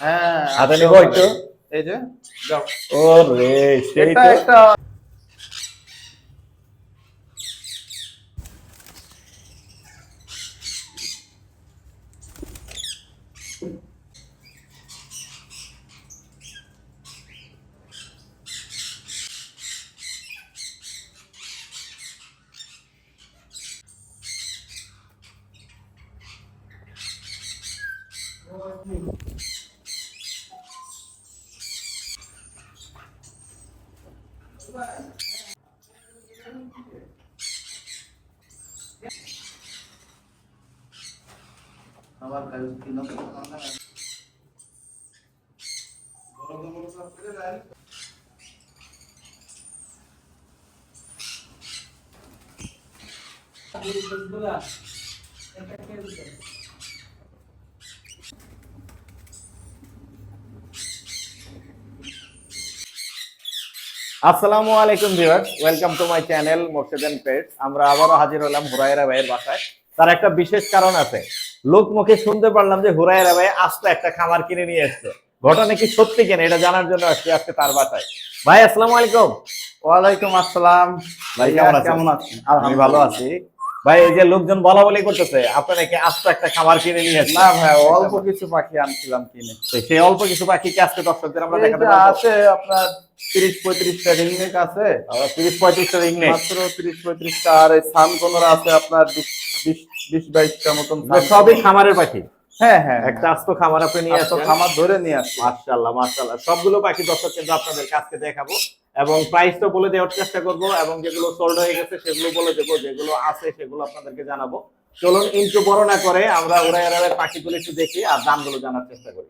হ্যাঁ হাতে নিবো একটু? এই যে যাও। ওরে সেই তো। একটা আমার কাছে তিন নম্বর দোকানটা আছে। বড় বড় সব করে রাখ। আসসালামু আলাইকুম viewers, welcome to my channel Morshed pets. আমরা আবারও হাজির হলাম হুরায়রা ভাইয়ের বাসায়। তার একটা বিশেষ কারণ আছে। লোক মুখে শুনতে পারলাম যে হুরায়রা ভাই আস্ত একটা খামার কিনে নিয়ে এসছে। ঘটনা কি সত্যি কিনা এটা জানার জন্য আসছি আজকে তার বাসায়। ভাই আসসালামু আলাইকুম। ওয়ালাইকুম আসসালাম। ভাই কেমন আছেন? কেমন আছেন? আমি ভালো আছি। ভাই এই যে লোকজন বলা বলি করতেছে আপনারা কি আস্ত একটা খামার কিনে নিয়ে এসছেন? না ভাই অল্প কিছু পাখি আনছিলাম কিনে। সেই অল্প কিছু পাখি কি আজকে দর্শকদের আমরা দেখাতে আছে আপনার তিরিশ পঁয়ত্রিশটা রিংনেক আছে। তিরিশ পঁয়ত্রিশটা ইংলিশ মাত্র তিরিশ পঁয়ত্রিশটা আর এই সান কোনরা আছে আপনার বিশ বাইশটা মতন সবই খামারের পাখি। হ্যাঁ হ্যাঁ একটা আস্ত খামার আপনি নিয়ে নিয়ে খামার ধরে নিয়ে আসছে মার্শাল্লাহ মার্শাল্লাহ সবগুলো পাখি দর্শক কিন্তু আপনাদের দেখাবো। এবং প্রাইসটা বলে দেওয়ার চেষ্টা করব এবং যেগুলো সোল্ড হয়ে গেছে সেগুলো বলে দেবো যেগুলো আছে সেগুলো আপনাদেরকে জানাব। চলুন ইন্টু বড় না করে আমরা হুরাইয়ারের পাখিগুলো একটু দেখি আর দামগুলো জানার চেষ্টা করি।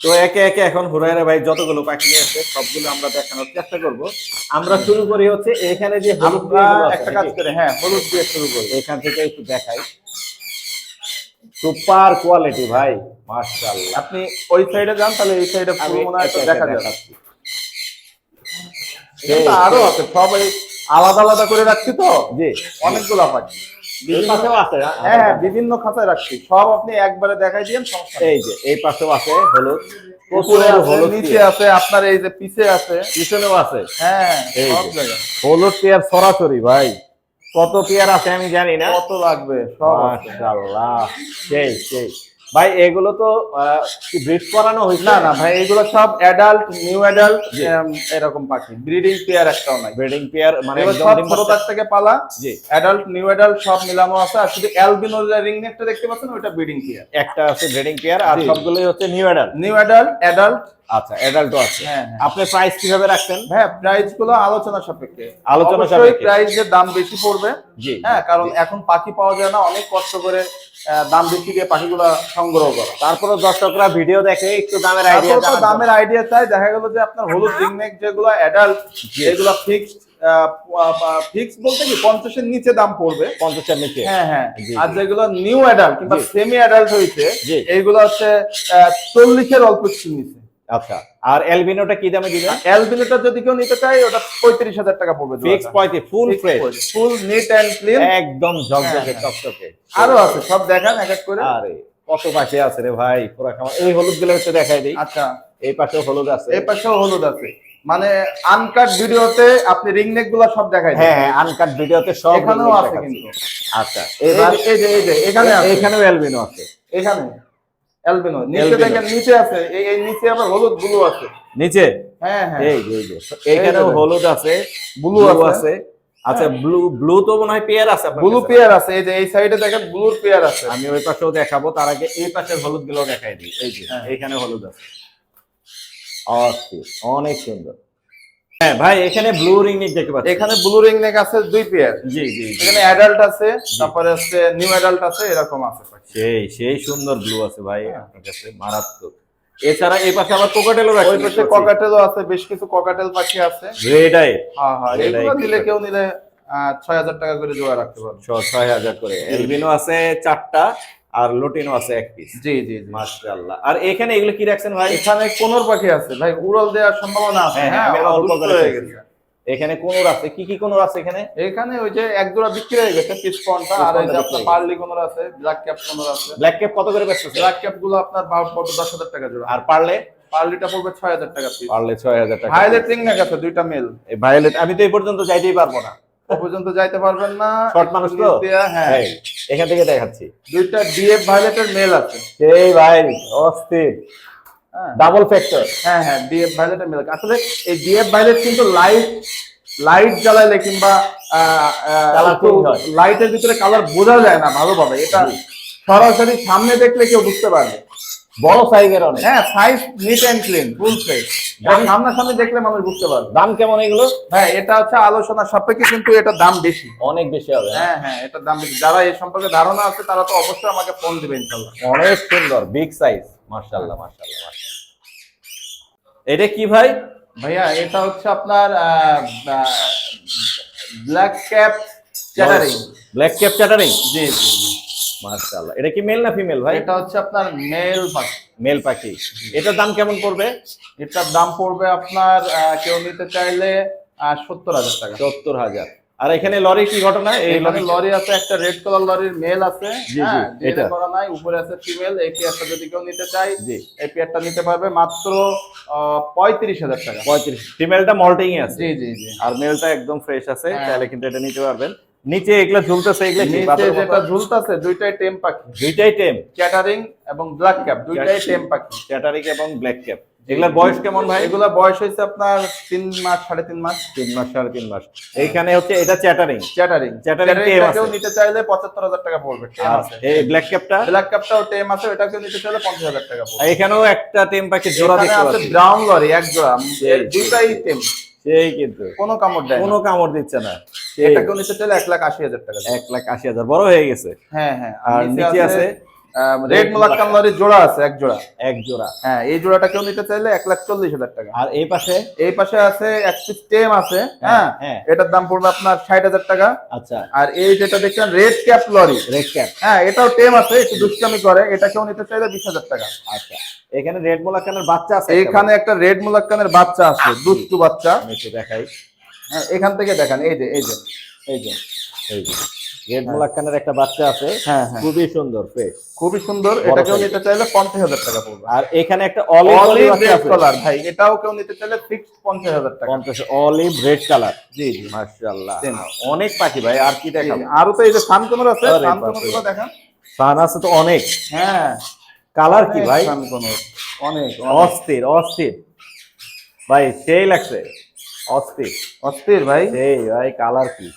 তো একে একে এখন হুরাইরা ভাই যতগুলো পাখি আছে সবগুলো আমরা দেখানোর চেষ্টা করব। আমরা শুরু করি হচ্ছে এখানে যে হলুদ একটা কাজ করে হ্যাঁ হলুদ দিয়ে শুরু করি। এখান থেকে একটু দেখাই। সুপার কোয়ালিটি ভাই মার্শাল্লাহ আপনি ওই সাইডে যান তাহলে এই সাইডে পুরো মনে হয় দেখা যাবে। আরও আছে সবাই আলাদা আলাদা করে রাখছি তো? জি। অনেকগুলো পাখি? হ্যাঁ? হ্যাঁ বিভিন্ন খাঁচায় রাখছি। সব আপনি একবারে দেখাই এই যে এই পাশেও আছে হলুদ। আছে, হলুদ নিচে আছে আপনার এই যে পিছে আছে। পিছনেও আছে। হ্যাঁ হলুদ পেয়ার সরাসরি ভাই। কত পেয়ার আছে আমি জানি না। কত লাগবে সব আছে। মাশাআল্লাহ সেই সেই। ভাই এগুলো তো ব্রিড করানো হয়েছে। না না ভাই এগুলো সব অ্যাডাল্ট নিউ অ্যাডাল্ট এরকম পাখি। ব্রিডিং পেয়ার একটাও নাই। ব্রিডিং পেয়ার মানে সব ছোট বাচ্চা- থেকে পালা। জি। অ্যাডাল্ট নিউ অ্যাডাল্ট সব মিলানো আছে। আর শুধু অ্যালবিনো রিং নেকটা দেখতে পাচ্ছেন ওটা ব্রিডিং পেয়ার একটা আছে ব্রিডিং পেয়ার আর। সবগুলোই হচ্ছে new adult new adult adult আচ্ছা অ্যাডাল্টও আছে। হ্যাঁ, হ্যাঁ। আপনি প্রাইস কীভাবে রাখছেন? হ্যাঁ প্রাইসগুলো আলোচনা সাপেক্ষে। আলোচনা সাপেক্ষে। প্রাইসের দাম বেশি পড়বে। জি। হ্যাঁ কারণ এখন পাখি পাওয়া যায় না অনেক কষ্ট করে দাম বেশি দিয়ে পাখিগুলো সংগ্রহ করো। তারপরে দর্শকরা ভিডিও দেখে একটু দামের আইডিয়া দামের আইডিয়া চাই দেখা গেল যে আপনার হলুদ রিংনেক যেগুলো অ্যাডাল্ট। এগুলো ফিক্সড ফিক্স বলতে কি পঞ্চাশের নিচে দাম পড়বে। পঞ্চাশের নিচে। হ্যাঁ হ্যাঁ। আর যেগুলো নিউ অ্যাডাল্ট কিংবা সেমি অ্যাডাল্ট হয়েছে জি। এইগুলো হচ্ছে চল্লিশের অল্প কিছু নিচে। আচ্ছা আর এলবিনোটা কি দামে দিবেন? অ্যালবিনোটা যদি কেউ নিতে চাই ওটা পঁয়ত্রিশ হাজার টাকা পড়বে ফিক্স পঁয়ত্রিশ full fresh full neat and clean একদম ঝকঝকে হ্যাঁ, হ্যাঁ। চকচকে আরও আছে সব দেখান এক এক করে। আরে কত পাশে আছে রে ভাই পুরা খামার। এই হলুদগুলো একটু দেখাই দিই। আচ্ছা। এই পাশেও হলুদ আছে। এই পাশেও হলুদ আছে। মানে আনকাট ভিডিওতে আপনি রিং নেকগুলা সব দেখাই হ্যাঁ হ্যাঁ আনকাট ভিডিওতে সব এখানেও আছে কিন্তু। আচ্ছা এবার এই যে এই যে এখানে এখানেও এলবিনো আছে। এখানে। অ্যালবিনো নিচে দেখেন নিচে আছে এই এই নিচে আবার হলুদ ব্লু আছে। নিচে? হ্যাঁ হ্যাঁ। এই এই যে হলুদ আছে ব্লু আছে। আচ্ছা ব্লু ব্লু তো মনে হয় পেয়ার আছে ব্লু। পেয়ার আছে এই যে এই সাইডে দেখেন ব্লুর পেয়ার আছে। আমি ওই পাশেও দেখাবো তার আগে এই পাশের হলুদগুলো দেখাই দিই। এই যে হ্যাঁ। এখানে হলুদ আছে। অস্থির অনেক সুন্দর। হ্যাঁ ভাই এখানে ব্লু রিং দেখতে পাচ্ছি। এখানে ব্লু রিং নেক আছে দুই পেয়ার জি জি। এখানে অ্যাডাল্ট আছে তারপরে হচ্ছে নিউ অ্যাডাল্ট আছে এরকম আছে সেই সেই সুন্দর ব্লু আছে ভাই হ্যাঁ। আপনার কাছে মারাত্মক। এছাড়া এই পাশে আবার কোকাটেলও ওই রাখছি পাশে ককাটেলও আছে বেশ কিছু ককাটেল পাখি আছে। রেড আই হ্যাঁ হ্যাঁ এগুলো নিলে কেউ নিলে ছয় হাজার টাকা করে জোড়া রাখতে পারবে। ছয় হাজার করে। এলবিনো আছে চারটা। আর লোটিনো আছে এক পিস জি জি মাশাআল্লাহ। আর এখানে এগুলো কি রাখছেন ভাই? এখানে কোনোর পাখি আছে। ভাই উড়াল দেওয়ার সম্ভাবনা আছে। হ্যাঁ, হ্যাঁ আমি অল্প করে হয়ে এখানে কোনোর আছে? কি কি কোনোর আছে এখানে? এখানে ওই যে এক জোড়া বিক্রি হয়ে গেছে আর এই যে আপনার পার্লি কোনোর আছে ব্ল্যাক ক্যাপ কোনোর আছে। ব্ল্যাক ক্যাপ কত করে ব্ল্যাক ক্যাপগুলো আপনার বারো পড়বে দশ হাজার টাকা জোড়া। আর পারলে? পার্লিটা পড়বে ছয় হাজার টাকা পিস পারলে ছয় হাজার টাকা ভায়োলেট রিং না দুইটা মেল এই ভায়োলেট আমি তো এই পর্যন্ত যাইতেই পারব না। পর্যন্ত যাইতে পারবেন না। Short মানুষ তো? হ্যাঁ। এখান থেকে দেখাচ্ছি। দুইটা ডিএফ ভায়োলেটের মেল আছে। এই ভাই অস্থির। ডাবল ফ্যাক্টর হ্যাঁ হ্যাঁ ডিএফ ভায়োলেটের মেল আসলে এই ডিএফ ভায়োলেট কিন্তু লাইট লাইট জ্বালাইলে কিংবা লাইটের ভিতরে কালার বোঝা যায় না ভালোভাবে। এটা সরাসরি সামনে দেখলে কেউ বুঝতে পারবে। বড় সাইজের অনেক। হ্যাঁ size neat and clean full fresh সামনাসামনি দেখলে মানুষ বুঝতে পারবে। দাম কেমন এগুলো? হ্যাঁ এটা হচ্ছে আলোচনা সাপেক্ষে কিন্তু এটা দাম বেশি। অনেক বেশি হবে। হ্যাঁ হ্যাঁ এটার দাম বেশি। যারা এই সম্পর্কে ধারণা আছে তারা তো অবশ্যই আমাকে ফোন দিবে ইনশাল্লাহ। অনেক সুন্দর বিগ সাইজ মাশাআল্লাহ মাশাআল্লাহ মাশাআল্লাহ। এটা কি ভাই? ভাইয়া এটা হচ্ছে আপনার black cap chattering black cap chattering জি জি। মাশাআল্লাহ। এটা কি মেল না ফিমেল ভাই? এটা হচ্ছে আপনার মেল পাখি। মেল পাখি। এটার দাম কেমন পড়বে? এটার দাম পড়বে আপনার কেউ নিতে চাইলে সত্তর হাজার টাকা। সত্তর হাজার। আর এখানে লরি কি ঘটনা? এই লরি আছে একটা রেড কালার লরির মেল আছে হ্যাঁ? এটা। করা নাই উপরে আছে ফিমেল এই পেয়ারটা যদি কেউ নিতে চাই এই পেয়ারটা নিতে পারবে মাত্র পঁয়ত্রিশ হাজার টাকা। পঁয়ত্রিশ। ফিমেলটা মল্টিং আছে। জি জি জি। আর মেলটা একদম ফ্রেশ আছে হ্যাঁ। তাহলে কিন্তু এটা নিতে পারবেন। নিচে এগুলা ঝুলতেছে এগুলা কি নিচে যেটা ঝুলতেছে দুইটাই টেম পাখি। দুইটাই টেম। ক্যাটারিং এবং ব্ল্যাক ক্যাপ দুইটাই টেম পাখি। চ্যাটারিক এবং ব্ল্যাক ক্যাপ এগুলার বয়স কেমন ভাই? এগুলা বয়স হয়েছে আপনার তিন মাস সাড়ে তিন মাস। তিন মাস সাড়ে তিন মাস। এইখানে হচ্ছে এটা চ্যাটারিং চ্যাটারিং Chattering টেম আছে। নিতে চাইলে পঁচাত্তর হাজার টাকা পড়বে এই ব্ল্যাক ক্যাপটা ব্ল্যাক ক্যাপটাও টেম আছে ওটাকেও নিতে চাইলে পঞ্চাশ হাজার টাকা পড়বে। এখানেও একটা টেম পাখি জোড়া দেখতে পাচ্ছি। ব্রাউন লরি এক জোড়া। দুইটাই টেম। সেই কিন্তু। কোনো কামড় দেয় কোনো কামড় দিচ্ছে না। এটা কোন চলে এক লাখ আশি হাজার টাকা এক লাখ আশি হাজার। বড় হয়ে গেছে। হ্যাঁ হ্যাঁ। আর নিচে আছে রেড মোলাক্কান লরির জোড়া আছে এক জোড়া। এক জোড়া। হ্যাঁ এই জোড়াটা কেউ নিতে চাইলে এক লাখ চল্লিশ হাজার টাকা। আর এই পাশে? এই পাশে আছে এক পিস টেম আছে হ্যাঁ হ্যাঁ? এটার দাম পড়বে আপনার ষাট হাজার টাকা। আচ্ছা। আর এই যেটা দেখছেন red cap lory. Red cap. হ্যাঁ এটাও টেম আছে একটু দুষ্টামি করে এটা কেউ নিতে চাইলে বিশ হাজার টাকা। আচ্ছা। এখানে রেড মোলাকানের বাচ্চা আছে এইখানে একটা রেড মুলাক্কানের বাচ্চা আছে দুষ্টু বাচ্চা। দেখাই। হ্যাঁ, এখান থেকে দেখেন এই যে এই যে এই যে। এই যে। রেড মোলাকানের একটা বাচ্চা আছে। হ্যাঁ হ্যাঁ। খুবই সুন্দর ফ্রেশ খুবই সুন্দর। এটা কেউ নিতে চাইলে পঞ্চাশ হাজার টাকা পড়বে। আর এখানে একটা অলিভ রেড কালার ভাই। এটাও কেউ নিতে চাইলে ফিক্সড টাকা। অলিভ রেড কালার জি জি। মাশাআল্লাহ. অনেক পাখি ভাই আর কি দেখাবো? আরও তো এই যে আছে। সান আছে তো অনেক। হ্যাঁ। কালার কি ভাই? অনেক। অস্থির অস্থির। ভাই সেই লাগছে। অস্থির। অস্থির ভাই? এই ভাই কালার কি।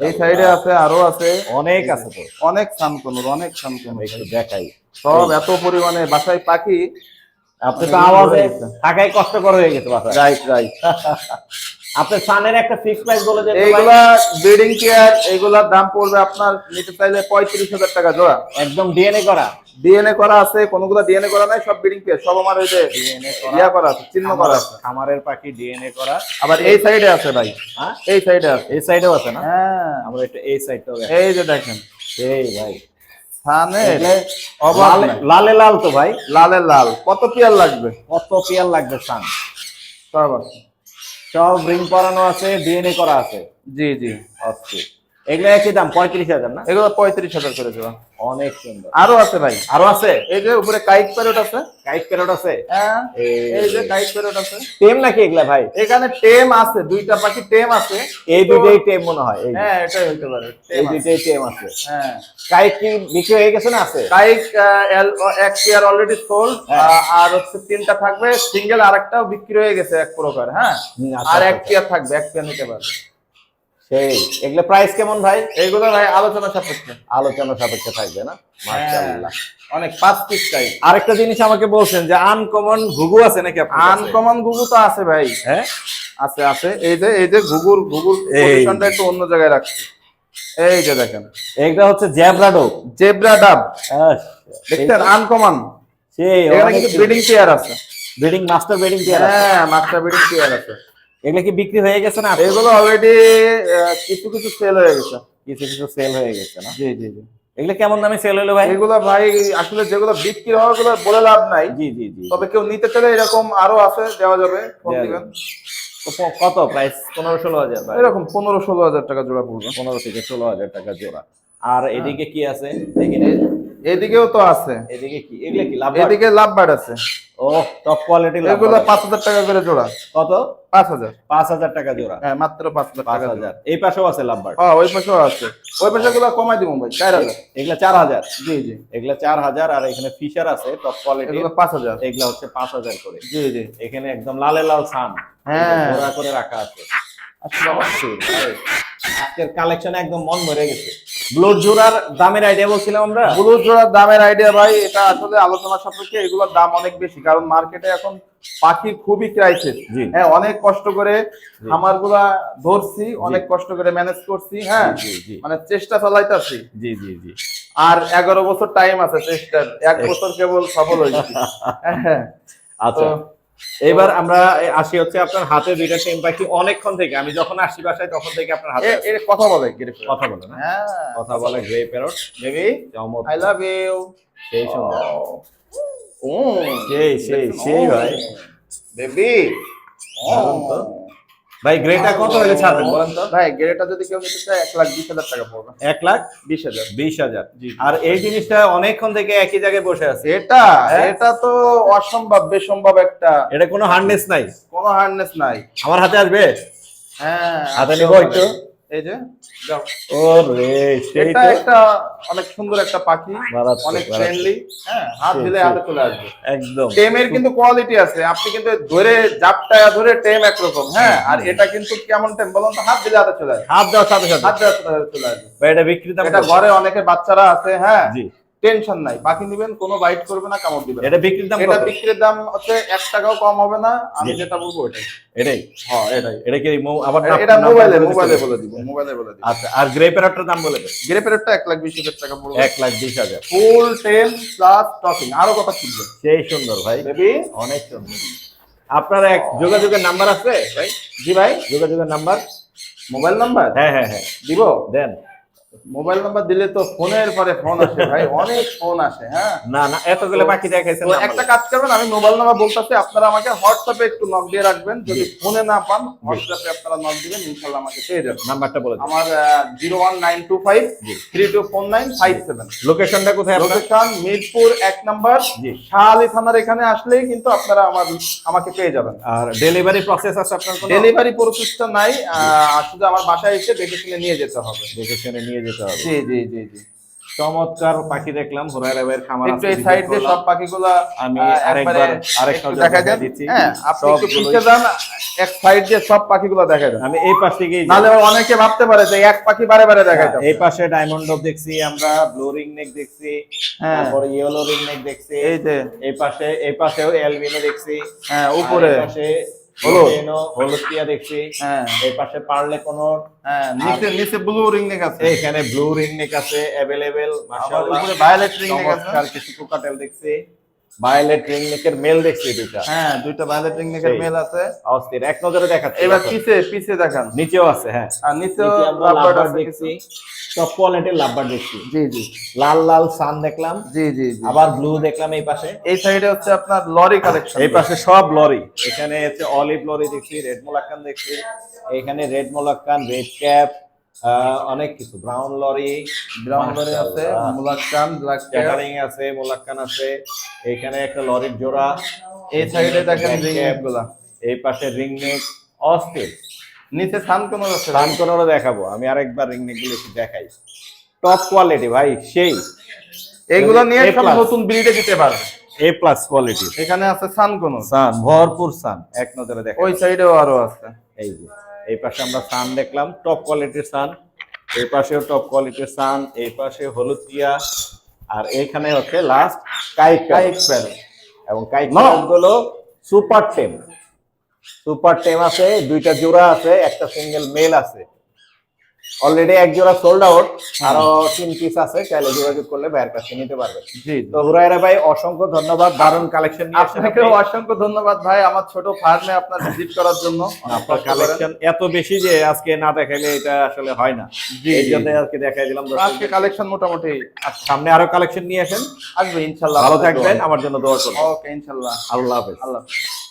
এই সাইডে আছে আরও আছে। অনেক আছে তো। অনেক সানকোনর অনেক সানকোনর একটু দেখাই। সব এত পরিমাণে বাসায় পাখি। আপনি তো আওয়াজে। থাকাই কষ্টকর হয়ে গেছে বাসায়। রাইট রাইট আপনার সানের একটা ফিক্স প্রাইস বলে দেন এইগুলা ব্রিডিং কেয়ার এইগুলার দাম পড়বে আপনার নিতে চাইলে পঁয়ত্রিশ হাজার টাকা জোড়া। একদম ডিএনএ করা। ডিএনএ করা আছে কোনগুলো ডিএনএ করা নাই সব ব্রিডিং কেয়ার সব আমার ওই যে ডিএনএ ইয়া করা আছে চিহ্ন করা আছে। খামারের পাখি ডিএনএ করা। আবার এই সাইডে আছে ভাই। হ্যাঁ? এই সাইডে আছে। এই সাইডেও আছে না? হ্যাঁ। আমরা একটু এই সাইডটাও এই যে দেখেন। এই ভাই। লালে- লাল তো ভাই। লালে লাল। কত পেয়ার লাগবে? কত পেয়ার লাগবে সান? আছে। সব রিং পরানো আছে ডিএনএ করা আছে? জি জি। অস্থির এগুলো একই দাম পঁয়ত্রিশ হাজার না? এগুলো পঁয়ত্রিশ হাজার করে দেওয়া অনেক সুন্দর। আরও আছে ভাই আরও আছে। এই যে উপরে কাইট প্যারট আছে। কাইট প্যারট আছে? হ্যাঁ এই- যে কাইট প্যারট আছে। টেম নাকি এগুলা ভাই? এখানে টেম আছে দুইটা পাখি টেম আছে। এই দুইটাই টেম মনে হয় হ্যাঁ এটাই হইতে পারে এই। দুইটাই টেম আছে। হ্যাঁ। কাইট কি বিক্রি হয়ে গেছে না আছে? কাইট এক পেয়ার অলরেডি সোল্ড। আর হচ্ছে তিনটা থাকবে সিঙ্গেল আরেকটাও বিক্রি হয়ে গেছে এক প্রকার হ্যাঁ। আচ্ছা, আর এক আচ্ছা। পেয়ার থাকবে এক পেয়ার নিতে পারবে সেই এগুলো প্রাইস কেমন ভাই? এইগুলো ভাই আলোচনা সাপেক্ষে। আলোচনা সাপেক্ষে থাকবে না? মাশাআল্লাহ। হ্যাঁ, অনেক পাঁচ পিস চাই আরেকটা জিনিস আমাকে বলছেন যে আনকমন ঘুঘু আছে নাকি আপনার আনকমন গুগু তো আছে ভাই। হ্যাঁ? আছে আছে। এই যে এই যে ঘুঘুর ঘুঘুর। পজিশনটা একটু অন্য জায়গায় রাখছি। এই যে দেখেন। এইটা হচ্ছে জেব্রা ডাব দেখছেন? আনকমন সেই এখানে কিন্তু ব্রিডিং পেয়ার আছে। ব্রিডিং মাস্টার ব্রিডিং পেয়ার হ্যাঁ মাস্টার ব্রিডিং পেয়ার আছে। এগুলো কি বিক্রি হয়ে গেছে না? এগুলো অলরেডি কিছু কিছু সেল হয়ে গেছে। কিছু কিছু সেল হয়ে গেছে না? জি জি জি। এগুলো কেমন দামে সেল হলো ভাই? এগুলো ভাই আসলে যেগুলো বিক্রি হওয়া গুলো বলে লাভ নাই। জি জি জি। তবে কেউ নিতে চাইলে এরকম আরও আছে দেওয়া যাবে কত প্রাইস পনেরো ষোলো হাজার এরকম পনেরো ষোলো হাজার টাকা জোড়া পড়বে। পনেরো থেকে ষোলো হাজার টাকা জোড়া। আর এদিকে কি আছে? এদিকেও তো আছে। এদিকে কি? এগুলো কি? লাভ এদিকে লাভ বার্ড আছে ও টপ কোয়ালিটি এগুলো পাঁচ হাজার টাকা করে জোড়া। কত? পাঁচ হাজার। পাঁচ হাজার টাকা জোড়া। হ্যাঁ মাত্র পাঁচ হাজার পাঁচ টাকা জোড়া। হাজার। এই পাশেও আছে লাভ লাভবার হ্যাঁ ওই পাশেও আছে। ওই পাশে গুলো কমাই দিব ভাই চার হাজার। এগুলা চার হাজার? জি জি। এগুলা চার হাজার আর এখানে ফিশার আছে টপ কোয়ালিটি এগুলো পাঁচ হাজার। এগুলা হচ্ছে পাঁচ হাজার করে। জি জি। এখানে একদম লালে লাল সান হ্যাঁ। করে রাখা আছে। অবশ্যই। ভাই। আজকের কালেকশন একদম মন ভরে গেছে। ব্লোড জোড়ার দামের আইডিয়া বলছিলাম আমরা? ব্লু জোড়ার দামের আইডিয়া ভাই এটা আসলে আলোচনা সাপেক্ষে এগুলোর দাম অনেক বেশি কারণ মার্কেটে এখন পাখির খুবই ক্রাইসিস। হ্যাঁ অনেক কষ্ট করে খামারগুলা ধরছি অনেক কষ্ট করে ম্যানেজ করছি হ্যাঁ? মানে চেষ্টা চালাইতাছি। জি জি জি। আর এগারো বছর টাইম আছে চেষ্টার। এক বছর কেবল সফল হয়েছি। হ্যাঁ। আচ্ছা। তো- এবার আমরা আসি হচ্ছে আপনার হাতে দুইটা টিম পাখি অনেকক্ষণ থেকে। আমি যখন আসি বাসায় তখন থেকে আপনার হাতে এর কথা বলে কথা বলে না? হ্যাঁ। কথা বলে grey parrot baby I love you সেই সুন্দর। ও। সেই সেই সেই ভাই। বেবি ও। তো। ভাই গ্রেটা কত হলে ছাড়বেন বলেন তো? ভাই গ্রেটা যদি কেউ নিতে চায় এক লাখ বিশ হাজার টাকা পড়বে। এক লাখ বিশ হাজার। বিশ হাজার। আর এই জিনিসটা অনেকক্ষণ থেকে একই জায়গায় বসে আছে। এটা হ্যাঁ? এটা তো অসম্ভব বেসম্ভব একটা এটা কোনো হার্ডনেস নাই। কোনো হার্ডনেস নাই। আমার হাতে আসবে? হ্যাঁ হাতে নিব একটু? এই যে যাও। ও এটা একটা অনেক সুন্দর একটা পাখি অনেক ফ্রেন্ডলি হ্যাঁ হাত দিলে হাতে চলে আসবে। একদম। টেমের কিন্তু কোয়ালিটি আছে আপনি কিন্তু ধরে জাপটা ধরে টেম একরকম হ্যাঁ আর এটা কিন্তু কেমন টেম বলুন তো হাত দিলে হাতে চলে আসবে। হাত দেওয়ার সাথে সাথে। হাত দেওয়ার সাথে চলে আসবে। এটা বিক্রি এটা ঘরে অনেকে বাচ্চারা আছে হ্যাঁ জি। টেনশন নাই। পাখি নিবেন কোনো বাইট করবে না কামড় দিবে এটা বিক্রির দাম এটা বিক্রির দাম হচ্ছে এক টাকাও কম হবে না আমি যেটা বলব ওটাই এটাই? হ্যাঁ এটাই। এটা কি আবার এটা মোবাইলে মোবাইলে বলে দিব মোবাইলে বলে দিব। আচ্ছা আর গ্রে প্যারটটার দাম বলে দেন। গ্রেপেরটা এক লাখ বিশ হাজার টাকা পড়বে। এক লাখ বিশ হাজার। ফুল টেন প্লাস টকিং আরও কথা শিখবে সেই সুন্দর ভাই। বেবি অনেক সুন্দর। আপনার এক যোগাযোগের নাম্বার আছে ভাই? জি ভাই? যোগাযোগের নাম্বার? Mobile number? হ্যাঁ হ্যাঁ হ্যাঁ। দিব? দেন। মোবাইল নাম্বার দিলে তো ফোনের পরে ফোন আসে ভাই অনেক ফোন আসে হ্যাঁ? না না এতগুলো তো একটা কাজ করবেন আমি মোবাইল নাম্বার বলতেছি আপনারা আমাকে হোয়াটসঅ্যাপে একটু নক দিয়ে রাখবেন যদি ফোনে না পান হোয়াটসঅ্যাপে আপনারা নক দিবেন ইনশাল্লাহ আমাকে পেয়ে যাবেন নাম্বারটা বলে আমার zero one nine two five জি। Three two four nine five seven লোকেশনটা কোথায় আপনার? লোকেশন মিরপুর এক নাম্বার জি। শাহালি থানার এখানে আসলেই কিন্তু আপনারা আমার আমাকে পেয়ে যাবেন। আর ডেলিভারি প্রসেস আছে আপনার কোনো? ডেলিভারি প্রসেসটা নাই শুধু আমার বাসায় এসে দেখে শুনে নিয়ে যেতে হবে। দেখে শুনে নিয়ে যেতে হবে। জি জি জি জি। চমৎকার পাখি দেখলাম হুরায়রা ভাইয়ের খামার একটু আছে, এই সাইড দিয়ে সব পাখিগুলা আমি আরেকবার আরেক নজর দেখা দিচ্ছি। হ্যাঁ আপনি একটু পিছিয়ে যান এক সাইড দিয়ে সব পাখিগুলো দেখা দেন আমি এই পাশ থেকেই। নাহলে অনেকে ভাবতে পারে যে এক পাখি বারে বারে দেখাই হ্যাঁ, এই পাশে ডায়মন্ড ডব দেখছি আমরা ব্লু রিং নেক দেখছি হ্যাঁ। তারপরে ইয়েলো রিং নেক দেখছি এই যে। এই পাশে এই পাশেও এলবিনো দেখছি হ্যাঁ উপরে। পাশে হলুদ। টিয়া দেখছি। হ্যাঁ। এই পাশে পারলে কোনো হ্যাঁ নিচে নিচে ব্লু রিং নেক আছে। এখানে ব্লু রিং নেক আছে উপরে ভায়োলেট রিং নেক আছে। কিছু কোকাটেল দেখছি। ভায়োলেট রিং নেকের মেল দেখছি দুইটা। হ্যাঁ দুইটা ভায়োলেট রিং নেকের মেল আছে। অস্থির। এক নজরে দেখাচ্ছি এবার পিছে পিছে দেখান। নিচেও আছে হ্যাঁ। আর নিচেও নিচে লাভবার্ড দেখছি টপ কোয়ালিটির লাভবার্ড দেখছি। জি জি। লাল লাল সান দেখলাম জি জি জি। আবার ব্লু দেখলাম এই পাশে। এই সাইডে হচ্ছে আপনার লরি কালেকশন এই পাশে সব লরি। এখানে হচ্ছে অলিভ লরি দেখছি রেড মোলাক্কান দেখছি। এখানে রেড মোলাক্কান রেড ক্যাপ অনেক কিছু। ব্রাউন লরি ব্রাউন লরি আছে মুলাক্কান ব্ল্যাক ক্যাটারিং আছে মোলাক্কান আছে। এখানে একটা লরির জোড়া। এই সাইডে দেখেন রিং cap, গুলা। এই পাশে রিং নেক অস্থির। নিচে সান কোন আছে। রান দেখাবো। আমি আরেকবার রিং নেকগুলো একটু দেখাই। টপ কোয়ালিটি ভাই সেই। এইগুলো নিয়ে সব নতুন ব্রিডে দিতে পারবে। এ প্লাস কোয়ালিটি এখানে আছে সান কোন সান ভরপুর সান এক নজরে দেখা ওই সাইডেও আরও আছে। এই যে। এই পাশে আমরা সান দেখলাম টপ কোয়ালিটির সান। এই পাশেও টপ কোয়ালিটির সান এই পাশে হলুদ টিয়া আর এইখানে হচ্ছে লাস্ট কাইক কাইক প্যারেট এবং কাইক. গুলো সুপার টেম সুপার টেম আছে দুইটা জোড়া আছে একটা সিঙ্গেল মেল আছে। অলরেডি এক জোড়া সোল্ড আউট আরও তিন পিস আছে চাইলে যোগাযোগ করলে ভাইয়ের কাছে নিতে পারবে। জি তো হুরায়রা ভাই অসংখ্য ধন্যবাদ দারুণ কালেকশন নিয়ে আসেন আপনাকেও অসংখ্য ধন্যবাদ ভাই আমার ছোট ফার্মে আপনার ভিজিট করার জন্য। আপনার কালেকশন এত বেশি যে আজকে না দেখাইলে এটা আসলে হয় না। জি, এই জন্য আজকে দেখাই দিলাম আজকে কালেকশন মোটামুটি। সামনে আরও কালেকশন নিয়ে আসেন। আসবে ইনশাল্লাহ। ভালো থাকবেন আমার জন্য দোয়া করবেন। ওকে ইনশাল্লাহ। আল্লাহ হাফেজ। আল্লাহ হাফেজ।